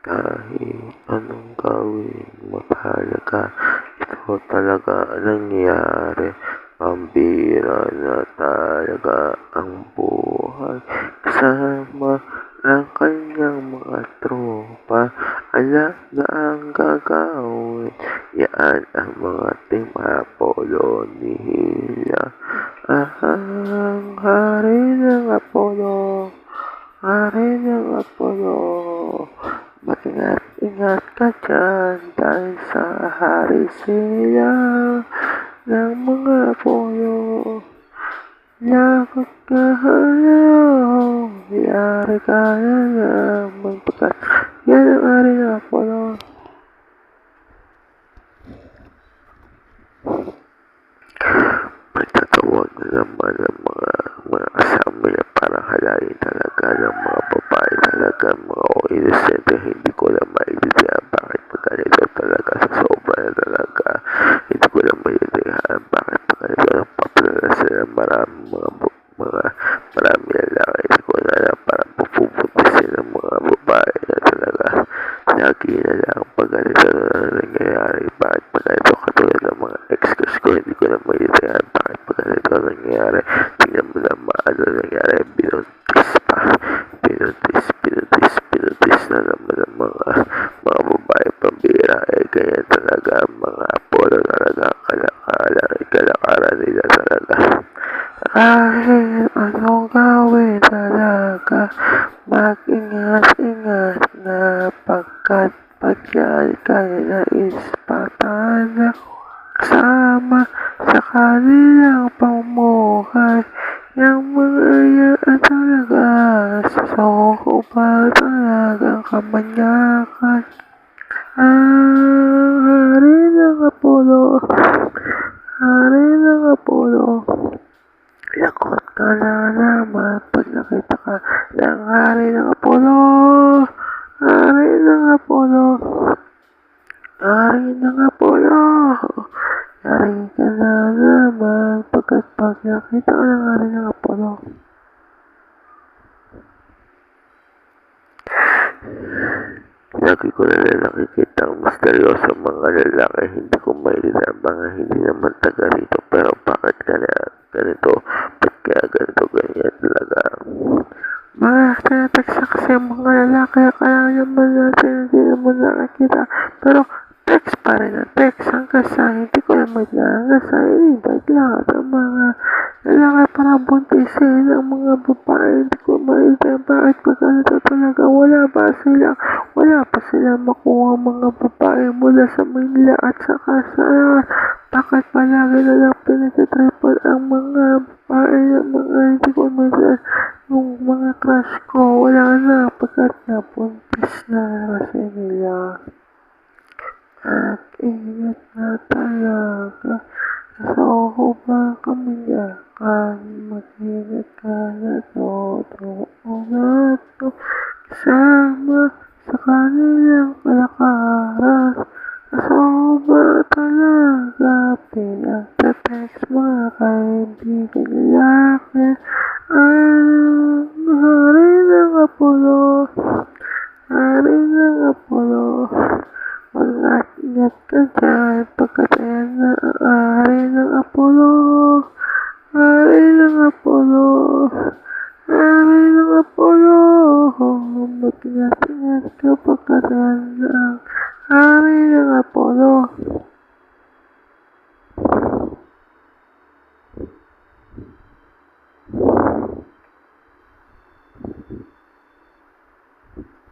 Kahit anong gawin mo talaga, ito talaga ang nangyayari. Pambira na talaga ang buhay. Kasama ang kanyang mga tropa. Alam na ang gagawin. Yan ang mga team Apollo ni Hila. Ang hari ng Apollo. Hari ng Apollo. Mag-ingat, ingat ka dyan dahil sa hari sila ng mga Apollo. Lagot ka halaw, yari ka na naman pagkat yan ang hari ng Apollo. Magtatawag na naman ang mga mga kasama niya para halayin talaga ng mga babae talaga mga o inosente hindi ko lang maintindihan bakit pagkanito talaga sa sobra na talaga hindi ko lang maintindihan bakit pagkanito nagpapadala sila marami mga bu- mga marami lalaki hindi ko na parang pupupunta ng mga babae na talaga lagi na lang pag ganito na nangyayari bakit pag ganito katulad ng mga ex-crush ko hindi ko na maintindihan bakit pag ganito nangyayari tingnan mo na maano nangyayari binuntis pa binuntis binuntis binuntis na naman ng mga mga babae pambira eh ganyan talaga mga apolo talaga kalakaran kalakaran nila talaga kahit anong gawin talaga mag-ingat-ingat na pagkat pagyan kayo na ispatan kasama sa kanilang pamumuhay yung mga yan talaga sa ba talagang kamanyakan ng hari ng Apollo. Hari ng Apollo. Hari ng Apollo. Hari ka na naman pagkat pag nakita ka ng hari ng Apollo. Lagi ko na lang nakikita ang misteryoso mga lalaki. Hindi ko maintindihan mga hindi naman taga rito. Pero bakit kaya ganito? Ba't kaya ganito ganyan talaga? Mga ang mga lalaki. Akala naman natin hindi naman nakikita. Pero text pa rin ang text hanggang sa hindi ko naman na hanggang sa inibag lahat ang mga lalaki para buntisin ang mga babae. Hindi ko maintindihan bakit ganito talaga. Wala ba sila? Wala pa sila makuha mga babae mula sa Manila at saka sa bakit palagi na lang pinagtitripan ang mga babae ng mga hindi ko maintindihan yung mga crush ko. Wala na pagkat nabuntis na kasi nila. At ingat na talaga. Sa oho ba kami yakan? Mag-ingat ka na totoo na to. Kasama Sandaan, pagkatayan na ang ari ng Apollo. Ari ng Apollo. Ari ng Apollo. Matigas-tigas ka pagkatayan na ari ng Apollo.